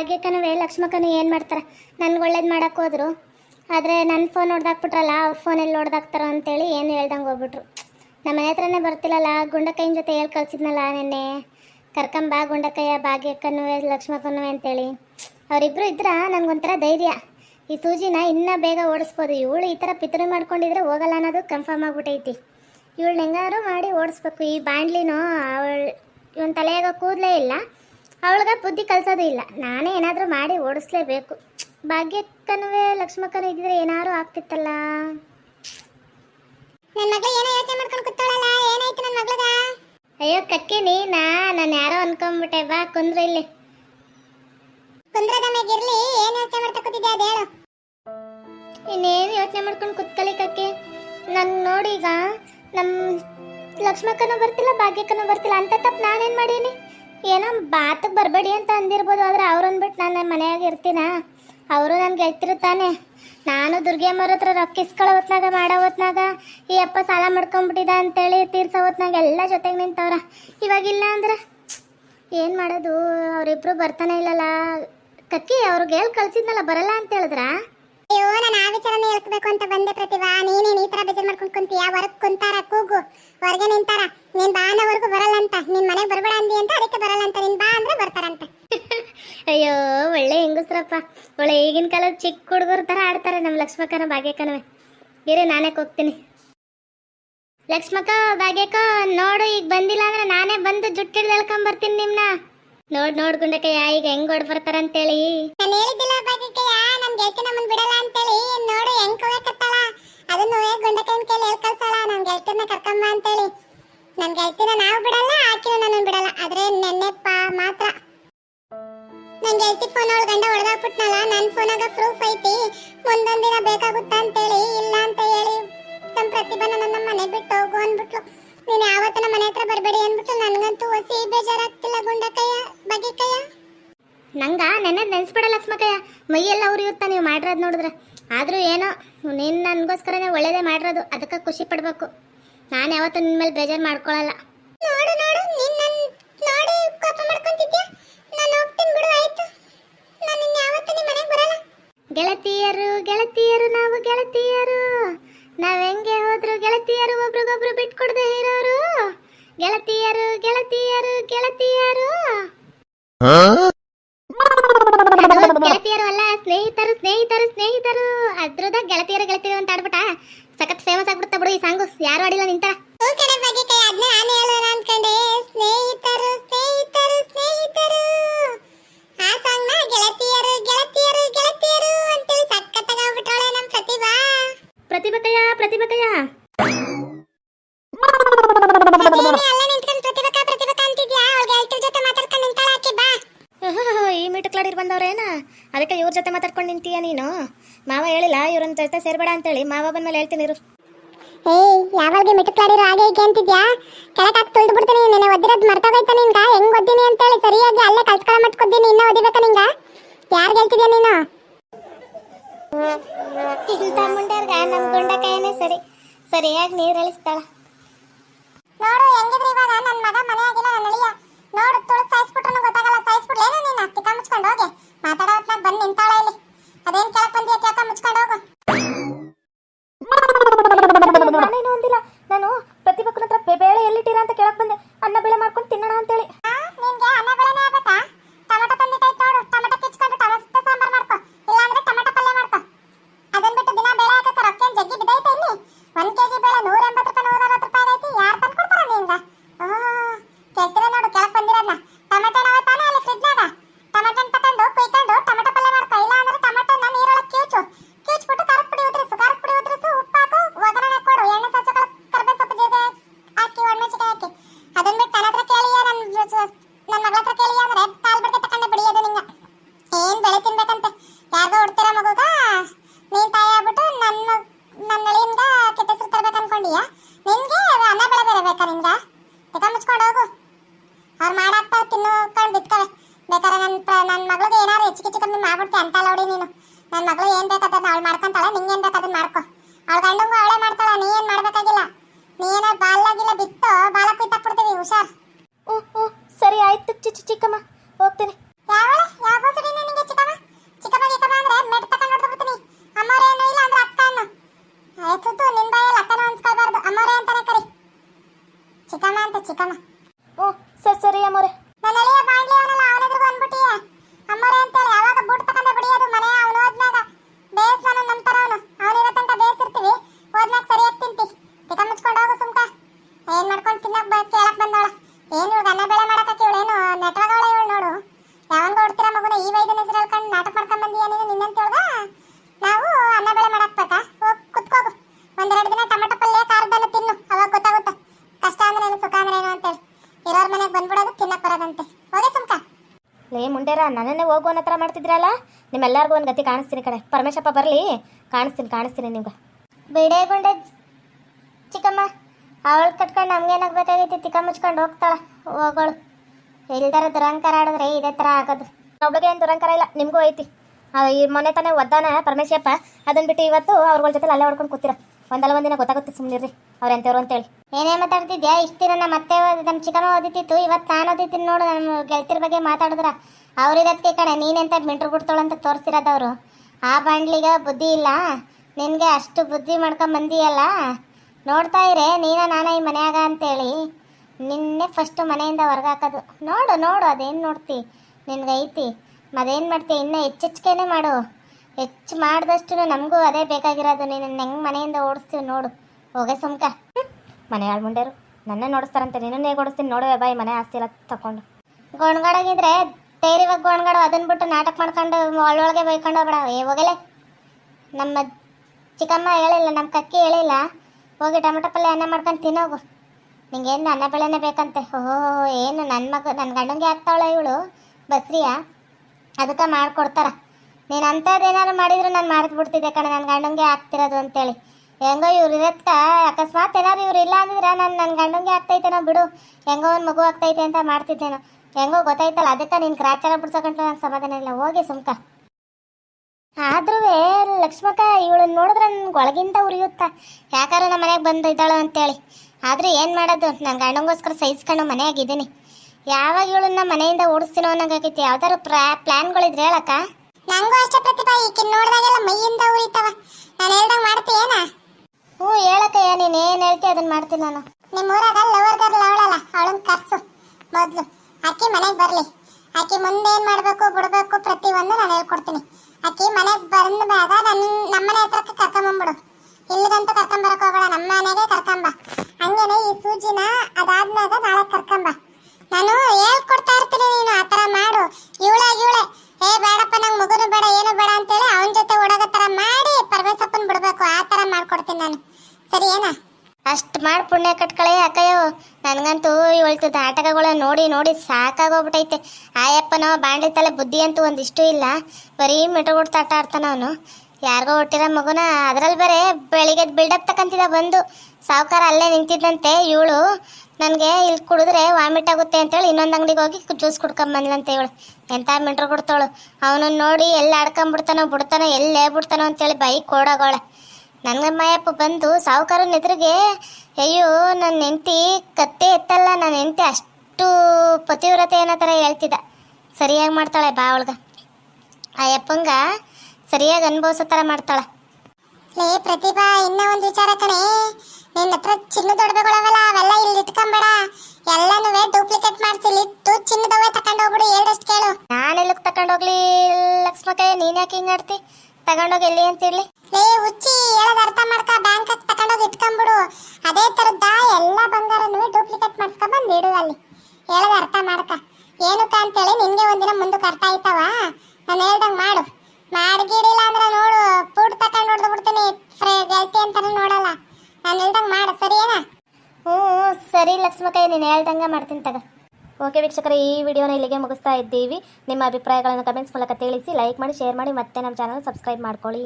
ಭಾಗ್ಯಕ್ಕನೂ ಲಕ್ಷ್ಮಕ್ಕನು ಏನು ಮಾಡ್ತಾರೆ? ನನ್ಗೆ ಒಳ್ಳೇದು ಮಾಡೋಕ್ಕೆ ಹೋದ್ರು. ಆದರೆ ನನ್ನ ಫೋನ್ ಹೊಡೆದಾಕ್ಬಿಟ್ರಲ್ಲ ಅವ್ರ ಫೋನಲ್ಲಿ ನೋಡ್ದಾಕ್ತಾರ ಅಂತೇಳಿ ಏನು ಹೇಳ್ದಂಗೆ ಹೋಗ್ಬಿಟ್ರು. ನಮ್ಮ ಮನೆ ಹತ್ರನೇ ಬರ್ತಿಲ್ಲಲ್ಲ ಗುಂಡಕೈನ ಜೊತೆ ಹೇಳಿ ಕಳ್ಸಿದ್ನಲ್ಲ ನೆನ್ನೆ. ಕರ್ಕಂಬಾ, ಗುಂಡಕ್ಕಯ್ಯ, ಭಾಗ್ಯಕ್ಕನೂ, ಲಕ್ಷ್ಮಕ್ಕನೂ ಅಂತೇಳಿ. ಅವರಿಬ್ಬರು ಇದ್ರ ನನಗೊಂಥರ ಧೈರ್ಯ. ಈ ಸೂಜಿನ ಇನ್ನೂ ಬೇಗ ಓಡಿಸ್ಬೋದು. ಇವಳು ಈ ಥರ ಪಿತೂರಿ ಮಾಡ್ಕೊಂಡಿದ್ರೆ ಹೋಗಲ್ಲ ಅನ್ನೋದು ಕನ್ಫರ್ಮ್ ಆಗ್ಬಿಟ್ಟೈತಿ ಇವಳು ಹೆಂಗಾರು ಮಾಡಿ ಓಡಿಸ್ಬೇಕು. ಈ ಬಾಂಡ್ಲಿನೂ ಅವಳು, ಇವನ್ ತಲೆಯಾಗ ಕೂದಲೇ ಇಲ್ಲ. ಅವಳಿಗೆ ಬುದ್ಧಿ ಕಲ್ಸೋದು ಇಲ್ಲ. ನಾನೇ ಏನಾದರೂ ಮಾಡಿ ಓಡಿಸ್ಲೇಬೇಕು. ಭಾಗ್ಯಕ್ಕನವೇ ಲಕ್ಷ್ಮಕ್ಕನೂ ಇದ್ದಿದ್ರೆ ಏನಾರು ಆಗ್ತಿತ್ತಲ್ಲ. ನನ್ನ ಮಗಳು ಏನೋ ಯೋಚನೆ ಮಾಡ್ಕೊಂಡು ಕೂತಾಳಲ್ಲ ಏನಾಯ್ತು ನನ್ನ ಮಗಳದ ಅಯ್ಯೋ ಕಕ್ಕೆ ನೀನಾ? ನಾನು ಯಾರೋ ಅನ್ಕೊಂಬಿಟ್ಟೆ. ಬಾ ಕುಂದ್ರೆ ಇಲ್ಲಿ. ಕುಂದ್ರದ ಏನು ಏನ್ ಯೋಚನೆ ಮಾಡ್ತಾ ಕೂತಿದ್ದೆ ಅದು ಹೇಳು. ಇನ್ನೇನು ಯೋಚನೆ ಮಾಡ್ಕೊಂಡು ಕುತ್ಕಲಿ ಕಕ್ಕೆ. ನಾನು ನೋಡಿ ಈಗ ನಮ್ಮ ಲಕ್ಷ್ಮಕ್ಕನೂ ಬರ್ತಿಲ್ಲ ಭಾಗ್ಯಕ್ಕನೂ ಬರ್ತಿಲ್ಲ. ಅಂತ ತಪ್ಪು ನಾನೇನು ಮಾಡೀನಿ? ಏನೋ ಬಾತಕ್ಕೆ ಬರಬೇಡಿ ಅಂತ ಅಂದಿರ್ಬೋದು, ಆದರೆ ಅವ್ರು ಅಂದ್ಬಿಟ್ಟು ನಾನು ಮನೆಯಾಗ ಇರ್ತೀನ? ಅವರು ನನ್ಗೆ ತಾನೆ. ನಾನು ದುರ್ಗಿಯಮ್ಮರ ಹತ್ರ ರೊಕ್ಕ ಇಸ್ಕೊಳ್ಳೋ ಹೊತ್ನಾಗ, ಮಾಡೋ ಹೊತ್ನಾಗ, ಈ ಅಪ್ಪ ಸಾಲ ಮಾಡ್ಕೊಂಬಿಟ್ಟಿದ ಅಂತೇಳಿ ತೀರ್ಸೋ ಹೊತ್ನಾಗ ಎಲ್ಲ ಜೊತೆಗೆ ನಿಂತವ್ರ. ಇವಾಗಿಲ್ಲ ಅಂದ್ರೆ ಏನು ಮಾಡೋದು? ಅವರಿಬ್ಬರು ಬರ್ತಾನೆ ಇಲ್ಲಲ್ಲ. ಕಕ್ಕಿ ಅವ್ರಿಗೆ ಹೇಳಿ ಕಳ್ಸಿದ್ನಲ್ಲ, ಬರಲ್ಲ ಅಂತ ಹೇಳಿದ್ರಾ? ಅಯ್ಯೋ ನಾನು ಆ ವಿಚಾರನೇ ಹೇಳ್ಬೇಕು ಅಂತ ಬಂದೆ ಪ್ರತಿಭಾ. ನೀನೇನ್ ಈ ತರ ಬೇಜಾರು ಮಾಡ್ಕೊಂಡು ಕುಂತೀಯ? ಹೊರಗ್ ಕುಂತಾರ ಕೂಗು. ಹೊರಗೆ ನಿಂತಾರ. ನೀನ್ ಬಾ ಅನ್ನೋವರೆಗೂ ಬರಲ್ಲ ಅಂತ ನಿನ್ ಮನೆಗ್ ಬರ್ಬೇಡ ಅಂದಿ ಅಂತ ಅದಕ್ಕೆ ಬರಲ್ಲ ಅಂತ ನೀನ್ ಬಾ ಅಂದ್ರೆ ಬರ್ತಾರಂತೆ. ಅಯ್ಯೋ ಒಳ್ಳೆ ಹೆಂಗಸ್ರಪ್ಪ. ಒಳ್ಳೆ ಈಗಿನ ಕಾಲದ ಚಿಕ್ಕ ಹುಡುಗರ ಥರ ಆಡ್ತಾರೆ ನಮ್ಮ ಲಕ್ಷ್ಮಕ್ಕನ ಭಾಗ್ಯಕ್ಕನವೇ. ಇರಿ ನಾನೇ ಹೋಗ್ತೀನಿ ಲಕ್ಷ್ಮಕ್ಕ ಭಾಗ್ಯಕ್ಕ ನೋಡು ಈಗ ಬಂದಿಲ್ಲ ಅಂದ್ರೆ ನಾನೇ ಬಂದು ಜುಟ್ಟಿಡ್ದು ಎಳ್ಕೊಂಬರ್ತೀನಿ ನಿಮ್ನ. ನೋಡ್ ನೋಡ್ ಗುಂಡಕ್ಕಯ್ಯ ಈಗ ಹೆಂಗ್ ಹೊಡ್ ಬರ್ತಾರಂತೇಳಿ ನಾನು ಹೇಳಿದ್ದಿಲ್ಲ ಅಂತೇಳಿ. ನನ್ ಗೆಳತಿನ ನಾವು ಬಿಡಲ್ಲ, ಆಕಿನ ನನ್ನ ಬಿಡಲ್ಲ. ಆದ್ರೆ ನೆನ್ನೆಪ್ಪ ಮಾತ್ರ. ನನ್ ಗೆಳತಿ ಫೋನ್ ಅವಳು ಗಂಡ ಹೊಡೆದಾಕ್ಬಿಟ್ನಲ್ಲ, ನನ್ ಫೋನಾಗ ಪ್ರೂಫ್ ಐತಿ. ಮುಂದೊಂದಿನ ಬೇಕಾಗುತ್ತಾ ಅಂತೇಳಿ. ನಾನು ಯಾವತ್ತೂ ನಿನ್ನ ಮೇಲೆ ಬೇಜಾರು ಮಾಡ್ಕೊಳ್ಳಲ್ಲ ನೋಡು ನೋಡು ನೀನ್ ನನ್ ನೋಡಿ ಕೋಪ ಮಾಡ್ಕೊಂತಿದ್ಯಾ? ನಾನು ಹೋಗ್ತೀನಿ ಬಿಡು ಆಯ್ತು. ನಾನು ಇನ್ಯಾವತ್ತೂ ನಿಮ್ಮ ಮನೆಗೆ ಬರಲ್ಲ. ಗೆಳತಿಯರು ಗೆಳತಿಯರು ನಾವು ಗೆಳತಿಯರು. ನಾವ್ ಹೆಂಗೆ ಹೋದ್ರು ಗೆಳತಿಯರು ಒಬ್ರಿಗೊಬ್ರು ಬಿಟ್ಕೊಡ್ದೆ ಇರೋರು. ಗೆಳತಿಯರು ಗೆಳತಿಯರು ಗೆಳತಿಯರು. ಅದು ಗೆಳತಿಯರು ಅಲ್ಲ ಸ್ನೇಹಿತರು ಸ್ನೇಹಿತರು ಸ್ನೇಹಿತರು. ಅದ್ರದ ಗೆಳತಿಯರು ಗೆಳತಿಯರು ಅಂತ ಆಡ್ಬಿಟ್ಟ. ಸಖತ್ ಫೇಮಸ್ ಆಗ್ಬಿಡುತ್ತೆ ಬಿಡು ಈ ಸಾಂಗು. ಯಾರು ಆಡಿಲ್ಲ ನಿಂತರ ಅದನ್ನ ನಾನು ಹೇಳೋಣ ಅನ್ಕೊಂಡೆ. ಸ್ನೇಹಿತರು ಸ್ನೇಹಿತರು. ಮಾತಾಡ್ಕೊಂಡು ನಿಂತೀಯ ನೀನು? ಮಾವ ಹೇಳಿಲ್ಲ ಇವ್ರನ್ನ ಜೊತೆ ಸೇರ್ಬೇಡ ಅಂತೇಳಿ. ಮಾವ ಬಂದ್ಮೇಲೆ ಹೇಳ್ತೀನಿ ಇರು. ಏಯ್ ಯಾವಾಗ ಮಿಟುಕ್ಲಾಡಿರೋ ಹಾಗೆ ಹೀಗೆ ಅಂತಿದ್ಯಾ? ಕೆಳಕಾಕ್ ತುಳಿದು ಬಿಡ್ತೀನಿ ನಿನ್ನೆ ಒದ್ದಿರೋದು ಮರ್ತೋಗೈತ ನಿನ್ಗ ಹೆಂಗ್ ಒದ್ದೀನಿ ಅಂತೇಳಿ ಸರಿಯಾಗಿ ಅಲ್ಲೇ ಕಲ್ಸ್ಕೊಳ ಮಟ್ಕೊದ್ದೀನಿ ಇನ್ನ ಒದಿಬೇಕಾ ನಿಂಗ? ಯಾರು ಗೆಲ್ತಿದ್ಯಾ ನೀನು? ಇಂಥ ಮುಂಡ್ಯಾರ್ಗ ನಮ್ಮ ಗುಂಡಕಾಯನೇ ಸರಿ. ಸರಿಯಾಗಿ ನೀರು ಇಳಿಸ್ತಾಳ ನೋಡು ಹೆಂಗಿದ್ರಿ ಇವಾಗ? ನನ್ನ ಮಗ ಮನೆ ಆಗಿಲ್ಲ ನನ್ನ ಅಳಿಯ. ನೋಡು ತುಳು ಸಾಯಿಸ್ಬಿಟ್ರು ಗೊತ್ತಾಗಲ್ಲ. ಸಾಯಿಸ್ಬಿಡ್ಲೇನು ನೀನು? ತಿಕ್ಕ ಮುಚ್ಕೊಂಡು ಹೋಗಿ. ಮಾತಾಡೋ ಹೊತ್ನಾಗ ಬಂದು ನಿಂತಾಳ ಇಲ್ಲಿ. ಅದೇನ್ ಕೆಳಕ್ ಬಂದಿ ಕೇಕ ಮುಚ್ಕೊಂಡು ಹೋಗು. ನಾನೇನು ಅಂದಿಲ್ಲ ನನ್ನ ಮಗಳು ಏನು ಬೇಕಾದ್ರೆ ಅವಳು ಮಾಡ್ಕೊಂತಾಳೆ ನಿಂಗೆ ಏನು ಬೇಕಾದ್ರೆ ಮಾಡ್ಕೊ. ಅವಳು ಗಂಡಂಗೂ ಅವಳೇ ಮಾಡ್ತಾಳೆ ನೀನು ಏನು ಮಾಡಬೇಕಾಗಿಲ್ಲ. ನೀ ಏನೋ ಬಾಲ್ಯಾಗಿಲ್ಲ ಬಿತ್ತು ಬಾಲ ಕುಯ್ತಾಕ್ಬಿಡ್ತೀವಿ ಹುಷಾರ್. ಹ್ಞೂ ಹ್ಞೂ ಸರಿ ಆಯ್ತು ಚಿಚ್ಚಿ ಚಿಕ್ಕಮ್ಮ. ಹೋಗ್ತೀನಿ. ಯಾವ ಯಾವ ಬೋಸಡಿ ನಿನಗೆ ಚಿಕ್ಕಮ್ಮ? ಚಿಕ್ಕಮ್ಮ ಚಿಕ್ಕಮ್ಮ ಅಂದ್ರೆ ಮೆಟ್ ತಕೊಂಡು ಹೊಡ್ದು ಅಮ್ಮರೇನು ಇಲ್ಲ ಅಂದ್ರೆ ಅಕ್ಕ ಅನ್ನು ಆಯ್ತು ನಿನ್ನ ಬಾಯಲ್ಲಿ ಅಕ್ಕನ ಅನ್ಸ್ಕೊಳ್ಬಾರ್ದು. ಅಮ್ಮರೇ ಅಂತಾನೆ ಕರೆ. ಚಿಕ್ಕಮ್ಮ ಅಂತ ಚಿಕ್ಕಮ್ಮ. ತಿನ್ನಕ್ ಬಾ ಕೇಳಕ್ ಬಂದವಳ. ಏನು ಇವಾಗ ಅನ್ನ ಬೇಳೆ ಮಾಡಕ್ಕೆ ಇವಳೇನು? ನೆಟ್ವಾಗವಳ ಇವಳು ನೋಡು. ಯಾವಾಗ ಹೊಡ್ತೀರ ಮಗುನ? ಈ ವೈದ್ಯನ ಹೆಸರು ಹೇಳ್ಕೊಂಡು ನಾಟಕ ಮಾಡ್ಕೊಂಡ್ ಬಂದೀಯ ನೀನು? ನಿನ್ನಂತೇಳ್ದ ನಾವು ಅನ್ನ ಬೇಳೆ ಮಾಡಕ್ ಬಾಕ ಹೋಗಿ ಕುತ್ಕೋಗು ಒಂದೆರಡು ದಿನ ಟಮಟೊ ಪಲ್ಯ ಖಾರದನ್ನ ತಿನ್ನು. ಅವಾಗ ಗೊತ್ತಾಗುತ್ತೆ. ಕಷ್ಟ ಅಂದ್ರೆ ಏನು ಸುಖ ಅಂದ್ರೆ ಏನು ಅಂತೇಳಿ. ಇರೋರ್ ಮನೆಗೆ ಬಂದ್ಬಿಡೋದು ತಿನ್ನಕ್ ಬರೋದಂತೆ. ಹೋಗಿ ಸುಮ್ಕ. ಲೇ ಮುಂಡೇರ ನನ್ನನ್ನೇ ಹೋಗು ಅನ್ನೋ ಮಾಡ್ತಿದ್ರಲ್ಲ? ನಿಮ್ಮೆಲ್ಲರಿಗೂ ಒಂದು ಗತಿ ಕಾಣಿಸ್ತೀನಿ ಕಡೆ ಪರಮೇಶಪ್ಪ ಬರಲಿ. ಕಾಣಿಸ್ತೀನಿ ಕಾಣಿಸ್ತೀನಿ ನಿಮ್ಗೆ. ಬಿಡೇ ಗುಂಡ ಚಿಕ್ಕಮ್ಮ. ಅವಳು ಕಟ್ಕೊಂಡು ನಮ್ಗೇನಾಗಬೇಕಾಗೈತಿ ತಿಕ್ಕ ಮುಚ್ಕೊಂಡು ಹೋಗ್ತಾಳ, ಹೋಗೋಳು. ಇಲ್ದಾರ ದುರಂಕಾರ ಆಡಿದ್ರೆ ಇದೇ ಥರ ಆಗೋದು. ಒಬ್ಬಳಿಗೆ ಏನು ದುರಂಕಾರ ಇಲ್ಲ, ನಿಮಗೂ ಐತಿ. ಈ ಮೊನ್ನೆ ತಾನೇ ಒದ್ದಾನ ಪರಮೇಶಪ್ಪ ಅದನ್ನ ಬಿಟ್ಟು ಇವತ್ತು ಅವ್ರಗಳ ಜೊತೆ ಅಲ್ಲೇ ಹೊಡ್ಕೊಂಡು ಕೂತಿರ. ಒಂದಲ್ಲ ಒಂದಿನ ಗೊತ್ತಾಗುತ್ತೆ ಸುಮ್ಮನಿರ್ರಿ ಅವ್ರು ಎಂತವ್ರು ಅಂತೇಳಿ. ಏನೇ ಮಾತಾಡ್ತಿದ್ಯಾ? ಇಷ್ಟು ದಿನ ನಮ್ಮ ಅತ್ತೆ ನಮ್ಮ ಚಿಕ್ಕಮ್ಮ ಓದಿತ್ತಿತ್ತು ಇವತ್ತು ನಾನು ಓದಿದ್ದೀನಿ ನೋಡು ನಮ್ಮ ಗೆಳತಿರ ಬಗ್ಗೆ ಮಾತಾಡಿದ್ರ. ಅವ್ರಿಗದಕ್ಕೆ ಕಡೆ ನೀನೆಂತ ಮಿಂಟ್ರು ಬಿಡ್ತಾಳಂತ ತೋರಿಸಿರೋದವ್ರು ಆ ಬಾಂಡ್ಲಿಗೆ ಬುದ್ಧಿ ಇಲ್ಲ, ನಿನಗೆ ಅಷ್ಟು ಬುದ್ಧಿ ಮಾಡ್ಕೊಂಡ್ ಬಂದಿಯಲ್ಲ ನೋಡ್ತಾ ಇರೇ ನೀನ ನಾನ ಈ ಮನೆಯಾಗ ಅಂತೇಳಿ ನಿನ್ನೆ ಫಸ್ಟು ಮನೆಯಿಂದ ಹೊರಗಾಕೋದು. ನೋಡು ನೋಡು, ಅದೇನು ನೋಡ್ತಿ? ಐತಿ. ಅದೇನು ಮಾಡ್ತಿ? ಇನ್ನೂ ಹೆಚ್ಚೆಚ್ಚಿಗೆನೆ ಮಾಡು. ಹೆಚ್ಚು ಮಾಡಿದಷ್ಟು ನಮಗೂ ಅದೇ ಬೇಕಾಗಿರೋದು. ನೀನು ಹೆಂಗೆ ಮನೆಯಿಂದ ಓಡಿಸ್ತೀವಿ ನೋಡು. ಹೋಗೆ ಸುಮ್ಕ. ಮನೆ ಹಾಳು ಮುಂಡೇರು. ನನ್ನ ನೋಡಿಸ್ತಾರಂತೆ. ನಿನ್ನನ್ನು ಹೇಗೆ ಓಡಿಸ್ತೀನಿ ನೋಡುವೆ ಬಾಯಿ, ಮನೆ ಆಸ್ತಿ ಎಲ್ಲ ತಕೊಂಡು. ಗೋಣ್ಗಾಡಾಗಿದ್ರೆ ಧೈರ್ಯವಾಗಿ ಗೋಣ್ಗಾಡು. ಅದನ್ನ ಬಿಟ್ಟು ನಾಟಕ ಮಾಡ್ಕೊಂಡು ಒಳ್ಳೊಳಗೆ ಬೈಕೊಂಡು ಹೋಗ್ಬೇಡ. ಏ, ಹೋಗಲೇ. ನಮ್ಮ ಚಿಕ್ಕಮ್ಮ ಹೇಳಿಲ್ಲ, ನಮ್ಮ ಕಕ್ಕಿ ಹೇಳಿಲ್ಲ. ಹೋಗಿ ಟೊಮೆಟೊ ಪಲ್ಯ ಅನ್ನ ಮಾಡ್ಕೊಂಡು ತಿನ್ನೋಗು. ನಿಂಗೇನು ಅನ್ನ ಬೆಳೆನೇ ಬೇಕಂತೆ? ಓಹೋ, ಏನು ನನ್ನ ಮಗ ನನ್ನ ಗಂಡಂಗೆ ಆಗ್ತಾವಳ ಇವಳು? ಬಸ್ರಿಯ? ಅದಕ್ಕೆ ಮಾಡ್ಕೊಡ್ತಾರ. ನೀನು ಅಂಥದ್ದೇನಾದ್ರು ಮಾಡಿದ್ರು ನಾನು ಮಾಡಿದ್ಬಿಡ್ತಿದ್ದೆ ಕಣೆ ನನ್ನ ಗಂಡಂಗೆ ಆಗ್ತಿರೋದು ಅಂತೇಳಿ. ಹೆಂಗೋ ಇವ್ರು ಇರತ್ತಾ ಅಕಸ್ಮಾತ್ ಏನಾದ್ರು ಇವ್ರು ಇಲ್ಲ ಅಂದಿದ್ರೆ ನಾನು ನನ್ನ ಗಂಡಂಗೆ ಆಗ್ತೈತೇನೋ ಬಿಡು. ಹೆಂಗೋ ಒಂದು ಮಗು ಆಗ್ತೈತೆ ಅಂತ ಮಾಡ್ತಿದ್ದೇನೋ. ಹೆಂಗೋ ಗೊತ್ತಾಯ್ತಲ್ಲ, ಅದಕ್ಕೆ ನೀನು ಕ್ರಾಚಾರ ಬಿಡ್ಸೋಕಂತ ನಂಗೆ ಸಮಾಧಾನ ಇಲ್ಲ. ಹೋಗಿ ಸುಮ್ಕ. ಆದ್ರೂ ಲಕ್ಷ್ಮಕ್ಕ ಇವಳನ್ನ ನೋಡಿದ್ರೆ ನನ್ಗೆ ಒಳಗಿಂದ ಉರಿಯುತ್ತ. ಯಾಕಾರ ನಮ್ಮ ಮನೆಗೆ ಬಂದು ಇದ್ದಾಳು ಅಂತೇಳಿ. ಆದ್ರೆ ಏನು ಮಾಡೋದು? ನನ್ನ ಗಂಡಂಗೋಸ್ಕರ ಸಹಿಸ್ಕೊಂಡು ಮನೆಯಾಗಿದ್ದೀನಿ. ಯಾವಾಗ ಇವಳನ್ನ ಮನೆಯಿಂದ ಓಡಿಸ್ತೀನೋ ಅನ್ನೋಂಗಾಗೈತಿ. ಯಾವ್ದಾರು ಪ್ರಾ ಪ್ಲ್ಯಾನ್ಗಳಿದ್ರೆ ಹೇಳಕ್ಕ. ನಂಗೂ ಅಷ್ಟೇ ಪ್ರತಿಭಾ ಈಕೆ ನೋಡಿದಾಗೆಲ್ಲ ಮೈಯಿಂದ ಉರಿತಾವ. ನಾನು ಹೇಳ್ದಂಗ್ ಮಾಡ್ತೀಯೇನ ಹ್ಞೂ ಹೇಳಕ್ಕಯ್ಯ ನೀನು ಏನು ಹೇಳ್ತೀಯ ಅದನ್ನ ಮಾಡ್ತೀನಿ ನಾನು. ನಿಮ್ಮ ಊರಾಗ ಲವರ್ ಗರ್ಲ್ ಅವಳಲ್ಲ ಅವಳನ್ನ ಕರ್ಸು. ಮೊದಲು. ಆಕೆ ಮನೆಗೆ ಬರಲಿ. ಆಕೆ ಮುಂದೆ ಏನು ಮಾಡಬೇಕು ಬಿಡಬೇಕು ಪ್ರತಿಯೊಂದು ನಾನು ಹೇಳ್ಕೊಡ್ತೀನಿ. ಆಕಿ ಮನೆಗೆ ಬಂದ ಬೇಗ ನನ್ನ ನಮ್ಮನೆ ಹತ್ರಕ್ಕೆ ಕರ್ಕೊಂಬಂದ್ಬಿಡು ಇಲ್ಲಿಗಂತೂ ಕರ್ಕೊಂಬರಕ್ ಹೋಗಬೇಡ. ನಮ್ಮ ಮನೆಗೆ ಕರ್ಕೊಂಬ ಹಂಗೇನೆ ಈ ಸೂಜಿನ ಅದಾದ್ಮೇಲೆ ನಾಳೆ ಕರ್ಕೊಂಬ ನಾನು ಹೇಳ್ಕೊಡ್ತಾ ಇರ್ತೀನಿ ನೀನು, ಆ ಥರ ಮಾಡು. ಇವಳೆ ಇವಳೆ. ಏ, ಬೇಡಪ್ಪ, ನಂಗೆ ಮಗುನು ಬೇಡ, ಏನು ಬೇಡ ಅಂತೇಳಿ ಅವನ ಜೊತೆ ಓಡೋಗೋ ಥರ ಮಾಡಿ ಪರಮೇಶಪ್ಪನ್ ಬಿಡಬೇಕು. ಆ ಥರ ಮಾಡ್ಕೊಡ್ತೀನಿ ನಾನು. ಸರಿ ಏನಾ ಅಷ್ಟು ಮಾಡಿ ಪುಣ್ಯ ಕಟ್ಕಳೆ ಅಕ್ಕಯ್ಯೋ. ನನಗಂತೂ ಇವಳ್ತು ನಾಟಕಗಳ ನೋಡಿ ನೋಡಿ ಸಾಕಾಗೋಗ್ಬಿಟ್ಟೈತೆ ಆಯಪ್ಪನೋ ಬಾಂಡ್ಲಿ ತಲೆ ಬುದ್ಧಿ ಅಂತೂ ಒಂದಿಷ್ಟು ಇಲ್ಲ. ಬರೀ ಮಿಟಗುಡ್ತ ಆಟ ಆಡ್ತಾನ ಅವನು. ಯಾರಿಗೋ ಹುಟ್ಟಿರೋ ಮಗುನ ಅದ್ರಲ್ಲಿ ಬೇರೆ ಬೆಳಿಗ್ಗೆ ಬಿಲ್ಡಪ್ ತಕ್ಕಂತಿದ್ದ ಬಂದು. ಸಾವುಕಾರ ಅಲ್ಲೇ ನಿಂತಿದ್ದಂತೆ ಇವಳು. ನನಗೆ ಇಲ್ಲಿ ಕುಡಿದ್ರೆ ವಾಮಿಟ್ ಆಗುತ್ತೆ ಅಂತೇಳಿ ಇನ್ನೊಂದು ಅಂಗಡಿಗೆ ಹೋಗಿ ಜ್ಯೂಸ್ ಕುಡ್ಕೊಂಬಂದ್ಲಂತೆ ಇವಳು. ಎಂಥ ಮೆಟ್ರ ಕೊಡ್ತಾಳು ಅವನು ನೋಡಿ ಎಲ್ಲಿ ಆಡ್ಕೊಂಬಿಡ್ತಾನೋ, ಬಿಡ್ತಾನೋ, ಎಲ್ಲೇ ಬಿಡ್ತಾನೋ ಅಂತೇಳಿ ಬೈಕ್ ಓಡೋಗೋಳೆ ನನ್ನ ಮಾಯಪ್ಪ ಬಂದು ಸಾವುಕಾರನ ಎದುರಿಗೆ ಅಯ್ಯೋ ನನ್ನ ಹೆಂಡತಿ ಕತ್ತೆ ಎತ್ತಲ್ಲ ನನ್ನ ಹೆಂಡತಿ ಅಷ್ಟು ಪತಿವ್ರತೆ ಅನ್ನೋ ಥರ ಹೇಳ್ತಿದ್ದ. ಸರಿಯಾಗಿ ಮಾಡ್ತಾಳೆ ಬಾ ಅವಳ್ಗ. ಆ ಯಪ್ಪಂಗ ಸರಿಯಾಗಿ ಅನುಭವಿಸೋ ಥರ ಮಾಡ್ತಾಳೆ. ಲೇ ಪ್ರತಿಭಾ ಇನ್ನ ಒಂದು ವಿಚಾರ ಕಣೆ. ನಿನ್ನ ಹತ್ರ ಚಿನ್ನ ದೊಡ್ಡಗಳವಲ್ಲ ಅವೆಲ್ಲ ಇಲ್ಲಿ ಇಟ್ಕೊಂಬೇಡ. ಎಲ್ಲನೂ ಡೂಪ್ಲಿಕೇಟ್ ಮಾಡಿಸಿ ಇಟ್ಟು ಚಿನ್ನದವೇ ತಕೊಂಡು ಹೋಗ್ಬಿಡು ಹೇಳ್ದಷ್ಟು ಕೇಳು. ನಾನೆಲ್ಲಕ್ಕೆ ತಗೊಂಡೋಗ್ಲಿ ಲಕ್ಷ್ಮಕ್ಕ ನೀನು ಯಾಕೆ ಹಿಂಗೆ ಆಡ್ತಿ? ತಗೊಂಡೋಗಿ ಎಲ್ಲಿ ಅಂತೇಳಿ ಲೇ ಹುಚ್ಚಿ ಹೇಳೋದು ಅರ್ಥ ಮಾಡ್ಕ ಬ್ಯಾಂಕ್ ತಕೊಂಡೋಗಿ ಇಟ್ಕೊಂಬಿಡು ಅದೇ ತರದ್ದ ಎಲ್ಲ ಬಂಗಾರನು ಡೂಪ್ಲಿಕೇಟ್ ಮಾಡ್ಸ್ಕೊಂಡ್ ಬಂದು ಅಲ್ಲಿ. ಹೇಳೋದು ಅರ್ಥ ಮಾಡ್ಕ. ಏನಕ್ಕ ಅಂತೇಳಿ ನಿನ್ಗೆ ಒಂದಿನ ಮುಂದಕ್ಕೆ ಅರ್ಥ ಆಯ್ತವ? ನಾನು ಹೇಳ್ದಂಗ್ ಮಾಡು. ಮಾಡ್ಗಿಡಿಲ್ಲ ಅಂದ್ರೆ ನೋಡು ಫುಡ್ ತಕೊಂಡು ಹೊಡೆದು ಬಿಡ್ತೀನಿ ಗೆಲ್ತಿ ಅಂತಾನೆ ನೋಡಲ್ಲ. ನಾನು ಹೇಳ್ದಂಗ್ ಮಾಡು ಸರಿ ಏನಾ ಹ್ಞೂ ಸರಿ ಲಕ್ಷ್ಮಕ್ಕಯ್ಯ ನೀನು ಹೇಳ್ದಂಗೆ ಮಾಡ್ತೀನಿ ತಗ. ಓಕೆ ವೀಕ್ಷಕರೇ, ಈ ವಿಡಿಯೋನ ಇಲ್ಲಿಗೆ ಮುಗಿಸ್ತಾ ಇದ್ದೀವಿ. ನಿಮ್ಮ ಅಭಿಪ್ರಾಯಗಳನ್ನು ಕಮೆಂಟ್ಸ್ ಮೂಲಕ ತಿಳಿಸಿ ಲೈಕ್ ಮಾಡಿ ಶೇರ್ ಮಾಡಿ, ಮತ್ತೆ ನಮ್ಮ ಚಾನಲ್ ಸಬ್ಸ್ಕ್ರೈಬ್ ಮಾಡ್ಕೊಳ್ಳಿ.